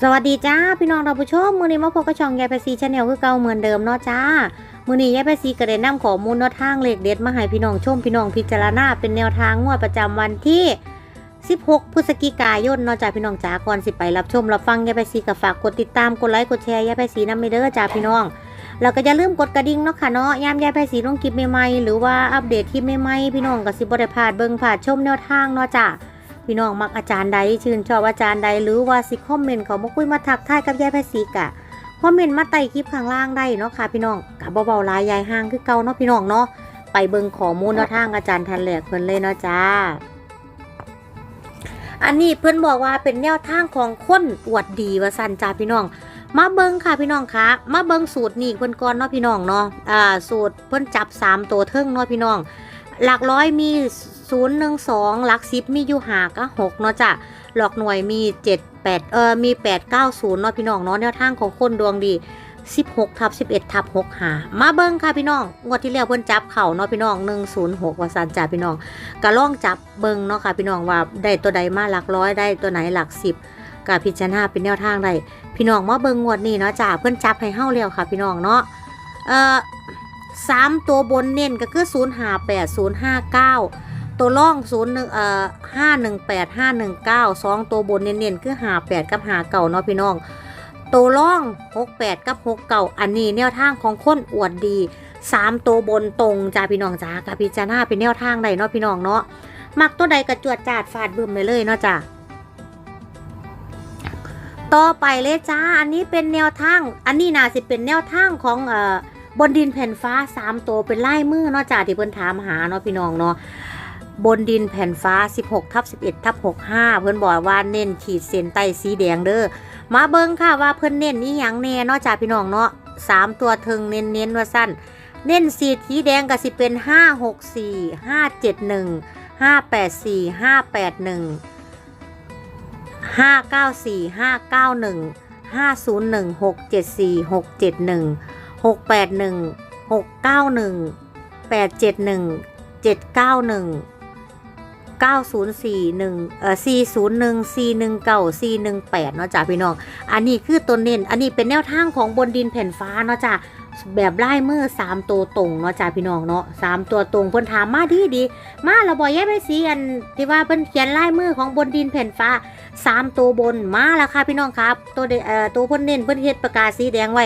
สวัสดีจ้าพี่น้องเราผู้ชมมือนี้มาพบกับช่องยายไปซีชาแนลคือเก่าเหมือนเดิมเนาะจ้ามือนี้ยายไปซีก็ได้นนำข้อมูลแนวทางเลขเด็ดมาให้พี่น้องชมพี่น้องพิจารณาเป็นแนวทางงวดประจำวันที่ 16 พฤศจิกายนเนาะจ้าพี่น้องจ้าก่อนสิไปรับชมรับฟังยายไปซีก็ฝากกดติดตามกดไลค์กดแชร์ยายไปซีน้ำไม่เด้อจ้าพี่น้องแล้วก็อย่าลืมกดกระดิ่งเนาะค่ะเนาะยามยายไปซีลงคลิปใหม่ๆหรือว่าอัปเดตคลิปใหม่ๆพี่น้องก็สิบ่ได้พลาดเบิ่งพลาดชมแนวทางเนาะจ้า พี่น้องมักอาจารย์ใดชื่นชอบอาจารย์ใดหรือว่าสิคอมเมนต์เขามาคุยมาทักทายกับยายแพทย์สีกะคอมเมนต์มาใต้คลิปข้างล่างได้เนาะค่ะพี่น้องกับเบาๆลายยายห่างคือเก่าเนาะพี่น้องเนาะไปเบิ่งข้อมูลแนวทางอาจารย์ทันแหลกเพิ่นเลยเนาะจ้า อันนี้เพิ่นบอกว่าเป็นแนวทางของคนอวดดีว่าสั่นจ้าพี่น้อง มาเบิ่งค่ะพี่น้องคะมาเบิ่งสูตรนี่เพิ่นก่อนเนาะพี่น้องเนาะอ่าสูตรเพิ่นจับสามตัวเทิงเนาะพี่น้องหลักร้อยมี 0 1 2หลักสิบมีอยู่หาก็6เนาะจ้ะหลอกหน่วยมี7 8เออมี8 9 0เนาะพี่น้องเนาะแนวทางของคนดวงดี16ทับ11ทับ6หามาเบิ้งค่ะพี่น้องงวดที่แล้วเพิ่นจับเข่าเนาะพี่น้อง106ว่าสันจ้ะพี่น้องก็ลองจับเบิ้งเนาะค่ะพี่น้องว่าได้ตัวใดมาหลักร้อยได้ตัวไหนหลักสิบกับพิจารณาเป็นแนวทางใดพี่น้องมาเบิ้งงวดนี้เนาะจ้ะเพิ่นจับให้เฮาแล้วค่ะพี่น้องเนาะเอ่อสามตัวบนเน้นก็คือศูนย์ห้าแปดศูนย์ห้าเก้า ตัวล่องศูนย์หนึ่งเอ่อห้าหนึ่งแปดห้าหนึ่งเก้าสองตัวบนเน้นๆคือหาแปดกับหาเก่าเนาะพี่น้องตัวล่องหกแปดกับหกเก่าอันนี้แนวทางของคนอวดดีสามตัวบนตรงจ้าพี่น้องจ้ากับพิจารณาเป็นแนวทางใดเนาะพี่น้องเนาะมักตัวใดกระจวดจาดฟาดบึมไปเลยเนาะจ้าต่อไปเลยจ้า อันนี้เป็นแนวทาง อันนี้น่าสิเป็นแนวทางของเอ่อบนดินแผ่นฟ้าสามตัวเป็นไล่มือเนาะจ้าที่เพิ่นถามหาเนาะพี่น้องเนาะ บนดินแผ่นฟ้า 16ทับ11ทับ65 เพิ่อนบอกว่าเน้นขีดเส้นใต้สีแดงเด้อมาเบิ่งค่ะว่าเพิ่อนเน้นอีหยังแน่นาะจ้าพี่น้องเนาะสามตัวเทิงเน้นเน้นว่าสั้น เน้นสีสีแดงก็สิเป็น 564 571 584 581 594 591 501 674 671หกแปดหนึ่งหกเก้าหนึ่งแปดเจ็ดหนึ่งเจ็ดเก้าหนึ่งเอ่อสี่ศูนย์หนึ่งสี่หนึ่งเนาะจ้ะพี่น้อง อันนี้คือตัวเน้น อันนี้เป็นแนวทางของบนดินแผ่นฟ้าเนาะจ้ะแบบไล่มือสามตัวตรงเนาะจ้ะพี่น้องเนาะสามตัวตรงเพิ่นถามมาดีดี มาเราบอกแยกไปสีอันที่ว่าเพิ่นเขียนไล่มือของบนดินแผ่นฟ้าสามตัวบนมาแล้วค่ะพี่น้องครับ ตัวเอ่อตัวเพิ่นเน้นเพิ่นเฮ็ดประกาศสีแดงไว้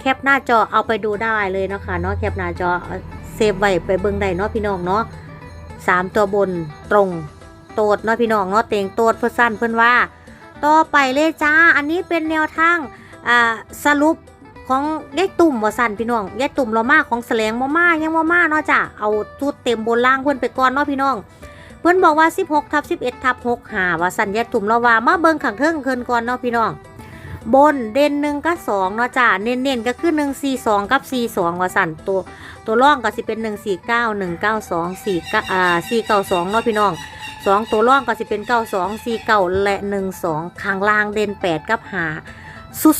แคปหน้าจอเอาไปดูได้เลยเนาะคะเนาะแคปหน้าจอเซฟไว้ไปเบิ่งได้เนาะพี่น้องเนาะ สามตัวบนตรง โตดเนาะพี่น้องเนาะเต็งโตดเพื่อสั้นเพื่อนว่า ต่อไปเลยจ้า อันนี้เป็นแนวทางอ่าสรุปของยายตุ่มว่าสั้นพี่น้องยายตุ่มเรามาของแสลงมามายังมามาเนาะจ้ะเอาทุดเต็มบนล่างเพื่อนไปก่อนเนาะพี่น้อง เพื่อนบอกว่า 16ทับ11ทับ6หาว่าสั้นยายตุ่มเราว่ามาเบิ่งขังเทิงเคินก่อนเนาะพี่น้อง บนเด่นหนึ่งกับสองเนาะจ้าเน้นๆก็คือหนึ่งสี่สองกับสี่สองว่าสั่นตัวตัวร่องก็สิเป็นหนึ่งสี่เก้าหนึ่งเก้าสองสี่เก้าอ่าสี่เก้าสองเนาะพี่น้องสองตัวร่องก็สิเป็นเก้าสองสี่เก้าและหนึ่งสองข้างล่างเด่นแปดกับหา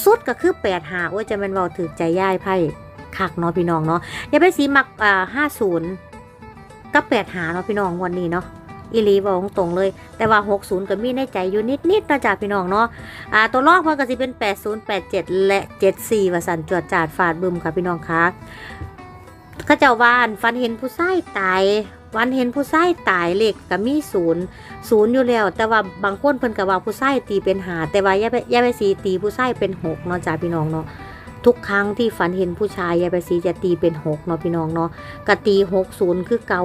สุดๆก็คือแปดหาโอ้ยจะเป็นเบาถือใจย่ายไพ่คักเนาะพี่น้องเนาะอย่าไปสีมักอ่าห้าศูนย์กับแปดหาเนาะพี่น้องวันนี้เนาะ อีลีบอกตรงเลย แต่ว่า 60 ก็มีในใจอยู่นิดๆนะจ๊ะพี่น้องเนาะอ่าตัวลอกเพิ่นก็สิเป็น 8087 และ 74ว่าสันจวดจาดฟาดบึมค่ะพี่น้องคะเขาเจ้าว่านฟันเห็นผู้ชายตายวันเห็นผู้ชายตายเลขก็มีศูนย์ศูนย์อยู่แล้ว แต่ว่าบางคนเพิ่นก็ว่าผู้ชายตีเป็นหา แต่ว่าแย่ไปแย่ไปสีตีผู้ชายเป็นหกเนาะจ้าพี่น้องเนาะทุกครั้งที่ฝันเห็นผู้ชายยายไปสีจะตีเป็นหกเนาะพี่น้องเนาะกตีหกศูนย์คือเก่า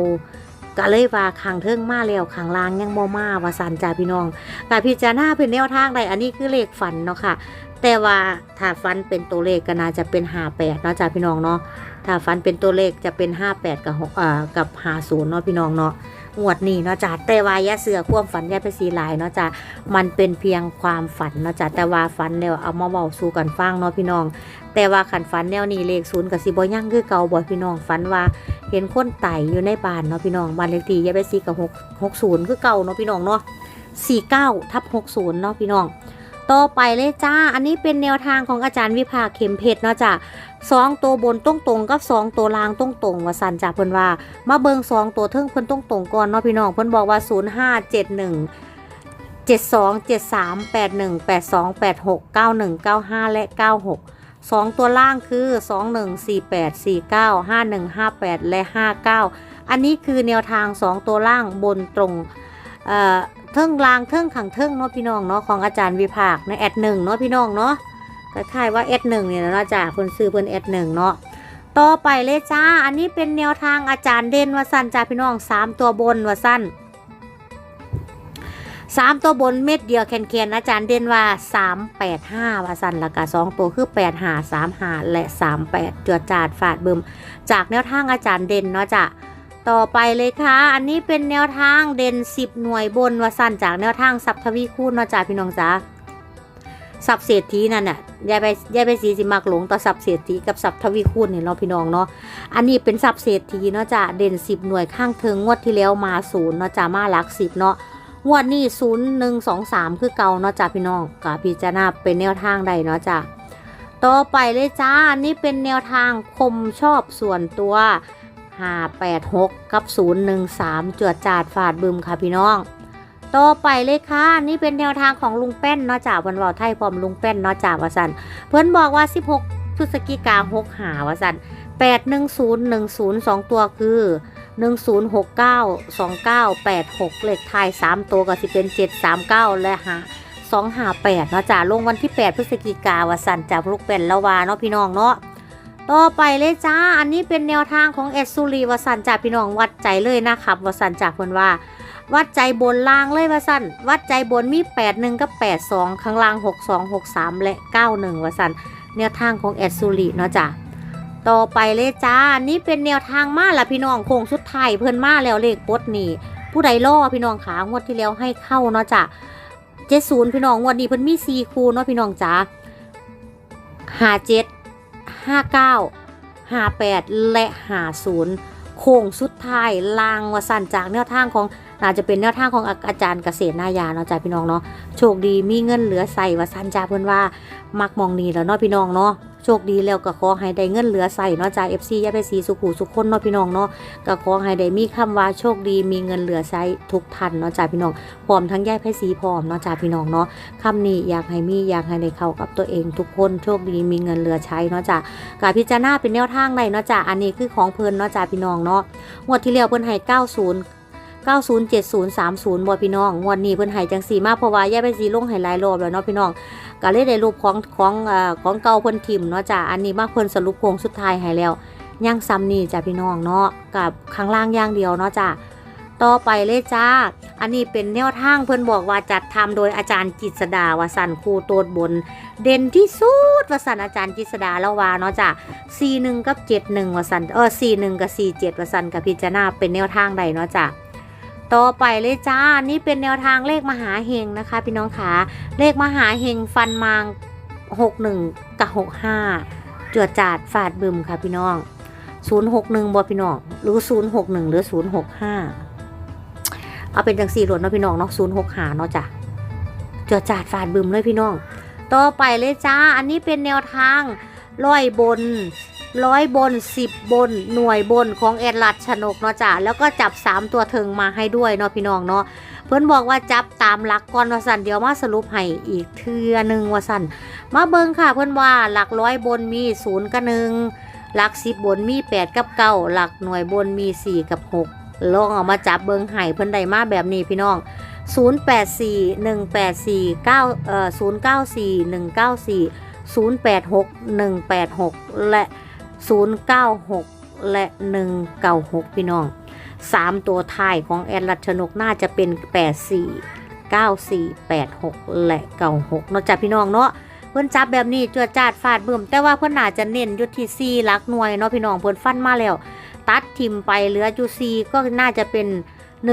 ก็เลยว่าขังเทิงมาแล้วขังลางยังบ่มาว่าสันจ่าพี่น้องแต่พิจารณาเป็นแนวทางใดอันนี้คือเลขฝันเนาะค่ะ แต่ว่าถ้าฟันเป็นตัวเลขก็น่าจะเป็นห้าแปดเนาะจ่าพี่น้องเนาะถ้าฟันเป็นตัวเลขจะเป็นห้าแปดกับหกอ่อกับห้าศูนย์เนาะพี่น้องเนาะ งวดนี้เนาะจ้าแต่ว่าอยาเสือความฝันอยาไปสีลายเนาะจ้ามันเป็นเพียงความฝันเนาะจ้าแต่ว่าฝันแล้วเอามาเบาสู่กันฟังเนาะพี่น้อง แต่ว่าขันฝันแนวนี้เลขศูนย์กับสีบอยั่งคือเก่าบ่พี่น้องฝันว่าเห็นคนไต่อยู่ในบ้านเนาะพี่น้องบ้านเลขที่ยาไปสีกับหกหกศูนย์คือเก่าเนาะพี่น้องเนาะ49ทับ60เนาะพี่น้องต่อไปเลยจ้า อันนี้เป็นแนวทางของอาจารย์วิภาเข็มเพชรเนาะจ้ะ สองตัวบนตรงตรงๆกับสองตัวล่างตรงตรงๆว่าสันจ้ะเพิ่นว่า มาเบิงสองตัวเทิงเพิ่นตรงตรงๆก่อนเนาะพี่น้องเพิ่นบอกว่า0571 72 73 81 82 86 91 95และ96 2ตัวล่างคือ21 48 49 51 58และ59อันนี้คือแนวทาง2ตัวล่างบนตรงเอ่อเทิงลางเทิงขังเทิงเนาะพี่น้องเนาะของอาจารย์วิภาคในแอดหนึ่งเนาะพี่น้องเนาะ คล้ายๆว่าแอดหนึ่งเนี่ยนะจ้ะเพิ่นซื้อเพิ่นแอดหนึ่งเนาะต่อไปเลยจ้า อันนี้เป็นแนวทางอาจารย์เด่นว่าสั้นจ้าพี่น้องสามตัวบนว่าสั้นสามตัวบนเม็ดเดียวแคนๆอาจารย์เด่นว่าสามแปดห้าว่าสั้นล้วก็สองตัวคือแปดหาสามหาและสามแปดจวดจาดฝาดบึมจากแนวทางอาจารย์เด่นเนาะจ้ะต่อไปเลยค่ะ อันนี้เป็นแนวทางเด่น10หน่วยบนวสันจากแนวทางสับทวีคูณเนาะจ้ะพี่น้องจ้า สับเศรษฐีนั่นน่ะยายไปยายไปสีสิมักหลงต่อสับเศรษฐีกับสับทวีคูณเนี่ยเนาะพี่น้องเนาะอันนี้เป็นสับเศรษฐีเนาะจ้ะเด่น10หน่วยข้างเทิงงวดที่แล้วมาศูนย์เนาะจ้ะมาหลักสิบเนาะงวดนี้ศูนย์หนึ่งสองสามคือเก่าเนาะจ้ะพี่น้องกะพิจารณาเป็นแนวทางใดเนาะจ้ะต่อไปเลยจ้าอันนี้เป็นแนวทางคมชอบส่วนตัว586กับ013จวดจาดฝาดบึมค่ะพี่น้อง ต่อไปเลยค่ะ นี่เป็นแนวทางของลุงแป้นเนาะจ้าวันวอไทยพร้อมลุงแป้นเนาะจ้าวสันเพื่อนบอกว่า 16 พฤศจิกา6หาวสัน81010 2 ตัวคือ 1069 2986 เลขท้าย 3 ตัวก็สิเป็น 739 และหา258เนาะจ้าลงวันที่ 8 พฤศจิกาวสันจากลูกเป็นละวาเนาะพี่น้องเนาะต่อไปเลยจ้า อันนี้เป็นแนวทางของเอดซูรีวสันจากพี่น้องวัดใจเลยนะครับวสันจากเพิ่อนว่า วัดใจบนล่างเลยวสันวัดใจบนมี 8 1 กับ 8 2 ข้างล่าง 6 2 6 3 และ 9 1วสันแนวทางของเอดซูรีเนาะจ้ะต่อไปเลยจ้า นี้เป็นแนวทางมาละพี่น้องโค้งสุดท้ายเพิ่นมาแล้วเลขปดนี่ ผู้ใดล่อพี่น้องขางวดที่แล้วให้เข้าเนาะจ้ะเจ็ดศูนย์พี่น้องงวดนี้เพิ่นมีสี่คูเนาะพี่น้องจ้าห้าเจ็ดห้าเก้าห้าแปดและห้าศูนย์โค้งสุดท้ายลางวสันจากแนวทางของ น่าจะเป็นแนวทางของอาอาจารย์เกษตรนายาเนาะจ้าพี่น้องเนาะโชคดีมีเงินเหลือใส่วสันจ้าเพื่อนว่ามักมองนีแล้วเนาะพี่น้องเนาะโชคดีแล้วก็ขอให้ได้เงินเหลือใส่เนาะจ้าเอฟซียาไปสีสุขูสุขคนเนาะพี่น้องเนาะก็ขอให้ได้มีคำว่าโชคดีมีเงินเหลือใช้ทุกท่านเนาะจ้าพี่น้องพร้อมทั้งยายไพสีพร้อมเนาะจ้าพี่น้องเนาะคำนี้อยากให้มีอยากให้ได้เข้ากับตัวเองทุกคนโชคดีมีเงินเหลือใช้เนาะจ้ากาพิจารณาเป็นแนวทางใดเนาะจ้ะอันนี้คือของเพิ่นเนาะจ้ะพี่น้องเนาะงวดที่แล้วเพิ่นให้90 90 70 30บ่พี่น้องงวดนี้เพิ่นให้จังสี่มาเพราะว่าแย่ไปสีลงให้หลายรอบแล้วเนาะพี่น้องก็เลยได้รูปของของเอ่อของเก่าเพิ่นทิมเนาะจ้ะอันนี้มาเพิ่นสรุปโครงสุดท้ายให้แล้วยังซ้ำนี่จ้ะพี่น้องเนาะกับข้างล่างย่างเดียวเนาะจ้ะต่อไปเลยจ้า อันนี้เป็นแนวทางเพิ่นบอกว่าจัดทำโดยอาจารย์จิตรดาวสันครูโตดบน เด่นที่สุดวสันอาจารย์จิตรดาแล้ววาเนาะจ้ะ41กับ71วสันเออ41กับ47วสันกับพิจารณาเป็นแนวทางใดเนาะจ้ะ ต่อไปเลยจ้า นี่เป็นแนวทางเลขมหาเฮงนะคะ พี่น้องขาเลขมหาเฮงฟันมาง61กับ65จวดจาดฟาดบึมค่ะพี่น้อง061บ่พี่น้อง หรือ061หรือ065เอาเป็นจังสี่หลวดเนาะพี่น้องเนาะ065เนาะจ้ะจวดจาดฟาดบึมเลยพี่น้อง ต่อไปเลยจ้า อันนี้เป็นแนวทางร้อยบน ร้อยบนสิบบนหน่วยบนของแอดลัดชนกเนาะจ้าแล้วก็จับ 3 ตัวเทิงมาให้ด้วยเนาะพี่น้องเนาะเพื่อนบอกว่าจับตามหลักก่อนวาสันเดี๋ยวมาสรุปให้อีกเทือหนึ่งวาสันมาเบิงค่ะเพื่อนว่าหลักร้อยบนมีศูนย์กับหนึ่งหลักสิบบนมีแปดกับเก้าหลักหน่วยบนมีสี่กับหกลองเอามาจับเบิงไห้เพื่อนใดมาแบบนี้พี่น้อง0 8 4 1 8 4 9เอ่อ0 9 4 1 9 4 0 8 6 1 8 6 และ 0 9 6 และ 196 พี่น้อง 3 ตัวท้ายของแอดรัชนกน่าจะเป็น 84 94 86 และ 96เนาะจ้ะพี่น้องเนาะเพิ่อนจับแบบนี้จวดจาดฟาดเบิ่มแต่ว่าเพิ่นน่าจะเน้นยู่ที่4หลักหน่วยเนาะพี่น้องเพิ่อนฟันมาแล้ว ตัดทิมไปเหลือยู่4ก็น่าจะเป็น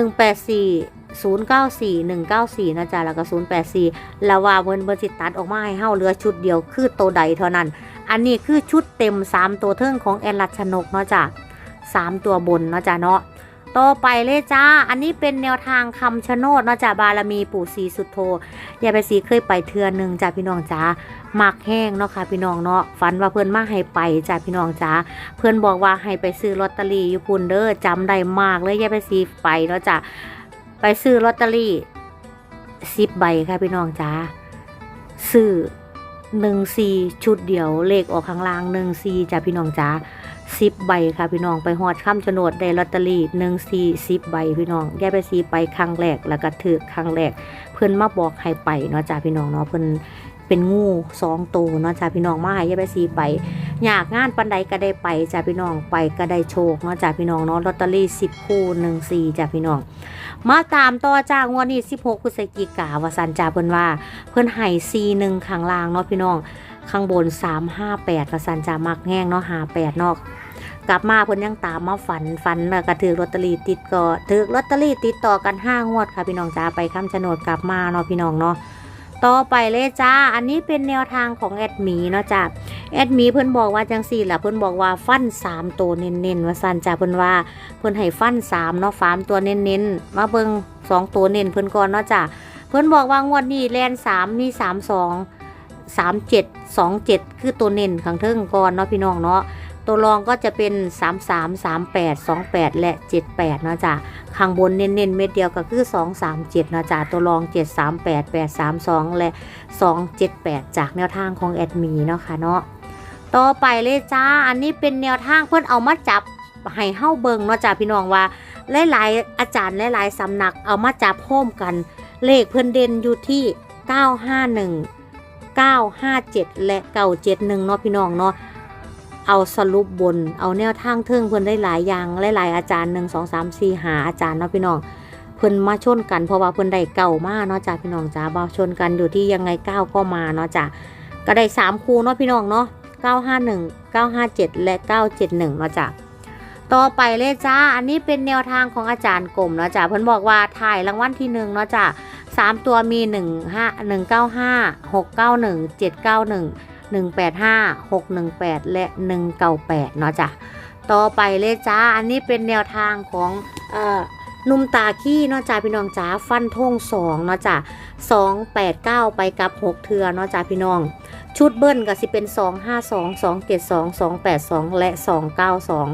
184 094 194นะจ๊ะแล้วก็084แล้วว่าเพิ่นเบิ่นสิตัดออกมาให้เฮาเหลือชุดเดียวคือตัวใดเท่านั้น อันนี้คือชุดเต็ม 3 ตัวเทิงของแอนรัชนกเนาะจ้ะ3 ตัวบนเนาะจ้ะเนาะต่อไปเลยจ้า อันนี้เป็นแนวทางคำชะโนดเนาะจ้ะบารมีปู่ศรีสุดโทยายไปสีเคยไปเทือนหนึ่งจ้ะพี่น้องจ้ามักแห้งเนาะค่ะพี่น้องเนาะฝันว่าเพิ่อนมาให้ไปจ้ะพี่น้องจ้าเพิ่อนบอกว่าให้ไปซื้อลอตเตอรี่อยู่พุ่นเด้อจำได้มากเลยยายไปสีไปเนาะจ้ะ ไปซื้อลอตเตอรี่สิบใบค่ะพี่น้องจ้าซื้อหนึ่งซีชุดเดียวเลขออกข้างล่างหนึ่งซีจ้าพี่น้องจ้าสิบใบค่ะพี่น้องไปหอดข้ามโฉนดได้ลอตเตอรี่หนึ่งซีสิบใบพี่น้องแยกไปซีไปครั้งแรกแล้วก็ถือครั้งแรก เพื่อนมาบอกให้ไปเนาะจ้าพี่น้องเนาะเพื่อน เป็นงูสองตัวเนาะจ้าพี่น้องมาให้ยายไปซีไปอยากงานปันใดก็ได้ไปจ้าพี่น้องไปก็ได้โชคเนาะจ้าพี่น้องเนาะลอตเตอรี่สิบคู่หนึ่งสี่จ้าพี่น้อง มาตามต่อจ้างวดนี้สิบหกพฤศจิกาวาสันจ้าเพิ่อนว่า เพิ่อนให้ซีหนึ่งข้างล่างเนาะพี่น้อง ข้างบนสามห้าแปดวาสันจ้ามักแห้งเนาะหาแปดนาะกลับมาเพิ่นยังตามมาฝันฝันแล้วก็ถือลอตเตอรี่ติดก็ถือลอตเตอรี่ติดต่อกันห้างวดค่ะพี่น้องจ้าไปคำชะโนดกลับมาเนาะพี่น้องเนาะ ต่อไปเลยจ้า อันนี้เป็นแนวทางของแอดมีเนาะจ้าแอดมีเพิ่นบอกว่าจังสี่ล่ะเพิ่นบอกว่าฟันสามตัวเน้นๆว่าสันจ้าเพิ่นว่าเพิ่นให้ฟันสามเนาะฟามตัวเน้นๆมาเบิ่งสองตัวเน้นเพิ่นก่อนเนาะจ้าเพิ่นบอกว่างวดนี้แลนสามมีสามสองสามเจ็ดสองเจ็ดคือตัวเน้นข้งเทิงก่อนเนาะพี่น้องเนาะ ตัวรองก็จะเป็นสามสามสามแปดสองแปดและเจ็ดแปดเนาะจ้าข้างบนเน้นๆเม็ดเดียวก็คือสองสามเจ็ดเนาะจ้าตัวรองเจ็ดสามแปดแปดสามสองและ 278 จากแนวทางของแอดมีเนาะค่ะเนาะต่อไปเลยจ้า อันนี้เป็นแนวทางเพื่อนเอามาจับให้เฮ้าเบิงเนาะจ้าพี่น้องว่าหลายๆอาจารย์หลายๆสำนักเอามาจับโฮมกัน เลขเพื่อนเด่นอยู่ที่ 951 957 และ 971เนาะพี่น้องเนาะ เอาสรุปบน เอาแนวทางเทิงเพื่อนได้หลายอย่างหลายๆอาจารย์1 2 3 4หาอาจารย์เนาะพี่น้องเพิ่อนมาชนกันเพราะว่าเพิ่อนได้เก่ามากเนาะจ้าพี่น้องจ้าบ่ชนกันอยู่ที่ยังไงเก้าก็มาเนาะจ้าก็ได้สามคู่เนาะพี่น้องเนาะเก้าห้าหนึ่งเก้าห้าเจ็ดและเก้าเจ็ดหนึ่งเนาะจ้าต่อไปเลยจ้า อันนี้เป็นแนวทางของอาจารย์กลมเนาะจ้าเพิ่อนบอกว่าถ่ายรางวัลที่หนึ่งเนาะจ้าสามตัวมีหนึ่งห้าหนึ่งเก้าห้าหกเก้าหนึ่งเจ็ดเก้าหนึ่ง หนึ่งแปดห้าหกหนึ่งแปดและหนึ่งเก้าแปดเนาะจ้าต่อไปเลยจ้า อันนี้เป็นแนวทางของเอ่อนุ่มตาขี้เนาะจ้าพี่น้องจ้าฟันทงสองเนาะจ้าสองแปดเก้าไปกับหกเทือเนาะจ้าพี่น้อง ชุดเบิ้ลก็สิเป็นสองห้าสองสองเจ็ดสองสองแปดสองและสองเก้าสอง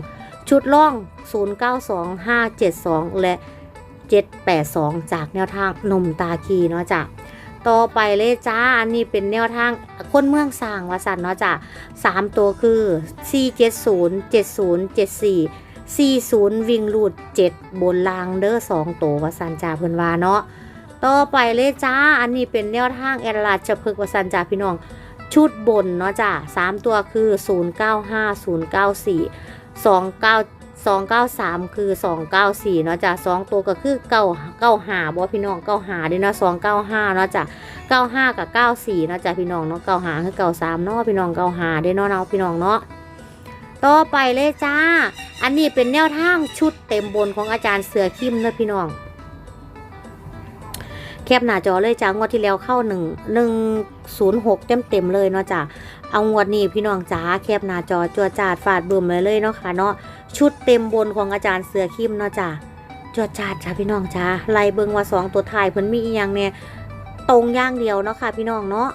ชุดล่องศูนย์เก้าสองห้าเจ็ดสองและเจ็ดแปดสองจากแนวทางนุ่มตาคีเนาะจ้า ต่อไปเลยจ้า อันนี้เป็นแนวทางคนเมืองสร้างวาสันเนาะจ้าสามตัวคือสี่เจ็ดศูนย์เจ็ดศูนย์เจ็ดสี่40 วิ่งรูด 7 บนลางเด้อ2ตัววาสันจาเพิ่นว่าเนาะต่อไปเลยจ้า อันนี้เป็นแนวทางแอดลาจะพึกวาสันจาพี่น้อง ชุดบนเนาะจ้า3ตัวคือ 095 094 29 293 คือ 294 เนาะจ้ะ2ตัวก็คือ9 95บ่พี่น้อง95เด้เนาะ295 เนาะจ้ะ95 กับ 94 เนาะจ้ะพี่น้องเนาะ95คือ 93 เนาะพี่น้อง95เด้เนาะเนาะพี่น้องเนาะต่อไปเลยจ้า อันนี้เป็นแนวทางชุดเต็มบนของอาจารย์เสือคิมนะพี่น้อง แคบหน้าจอเลยจ้างวดที่แล้วเข้าหนึ่งหนึ่งศูนย์หกเต็มเต็มๆเลยเนาะจ้า เอางวดนี้พี่น้องจ้าแคบหน้าจอจัวจาดฟาดเบึมเลยเลยเนาะค่ะเนาะชุดเต็มบนของอาจารย์เสือคิมเนาะจ้าจัวจาดจ้าพี่น้องจ้าไล่เบิงว่าสองตัวท้ายเพิ่นมีอีหยังเนี่ยตรงย่างเดียวเนาะค่ะพี่น้องเนาะ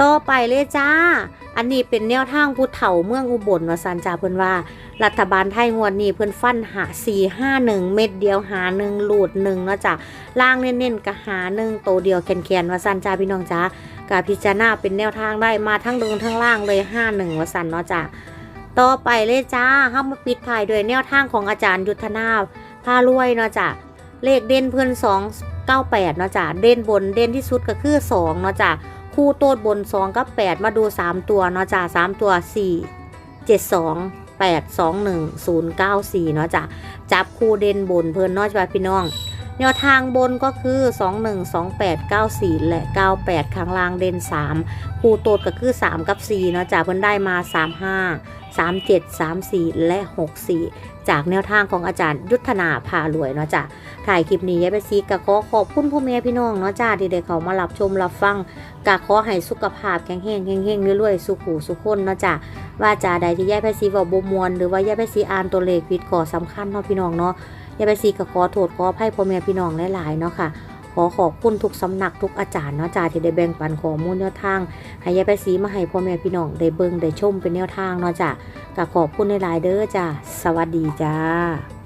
ต่อไปเลยจ้า อันนี้เป็นแนวทางผู้เฒ่าเมืองอุบลว่าสันจาเพิ่อนว่า รัฐบาลไทยงวดนี้เพิ่อนฟันหา4 5 1เม็ดเดียวหาหนึ่งหลูดหนึ่งเนาะจ้ะล่างเน้นๆก็หาหนึ่งโตเดียวแคนๆว่าสันจาพี่น้องจ้ากาพิจารณาเป็นแนวทางได้มาทั้งลงทั้งล่างเลย5 1ว่าสันเนาะจ้ะต่อไปเลยจ้าเฮามาปิดท้ายด้วยแนวทางของอาจารย์ยุทธนาพารวยเนาะจ้ะเลขเด่นเพิ่อน2 98เนาะจ้ะเด่นบนเด่นที่สุดก็คือ2เนาะจ้ะ คู่โต๊ดบน 2 กับ 8 มาดู 3 ตัวเนาะจ้า3ตัว 4 7 2 8 2 1 0 9 4 เนาะจ้าจับคู่เด่นบนเพิ่นเนาะจ้าพี่น้องแนวทางบนก็คือ 2 1 2 8 9 4 และ 98 ข้างล่างเด่น 3 คู่โต๊ดก็คือ 3 กับ 4 เนาะจ้าเพิ่นได้มา 35 37 34 และ 64 จากแนวทางของอาจารย์ยุทธนาพารวยเนาะจ้ะถ่ายคลิปนี้ยายไปซีกะขอขอบคุณพ่อแม่พี่น้องเนาะจ้าที่ได้เขามารับชมรับฟังกะขอให้สุขภาพแข็งแรงแข็งแรงเรื่อยๆสุขหูสุขคนเนาะจ้ะว่าจ่าใดที่ยายไพซีเว้าบ่มวลหรือว่ายายไพซีอ่านตัวเลขผิดขอสำคัญเนาะพี่น้องเนาะยายไพซีก็ขอโทษขออภัยพ่อแม่พี่น้องหลายๆเนาะค่ะ ขอขอบคุณทุกสำนักทุกอาจารย์เนาะจ้าที่ได้แบ่งปันข้อมูลแนวทางให้ยายไพซีมาให้พ่อแม่พี่น้องได้เบิ่งได้ชมเป็นแนวทางเนาะจ้าก็ขอบคุณหลายเด้อจ้าสวัสดีจ้า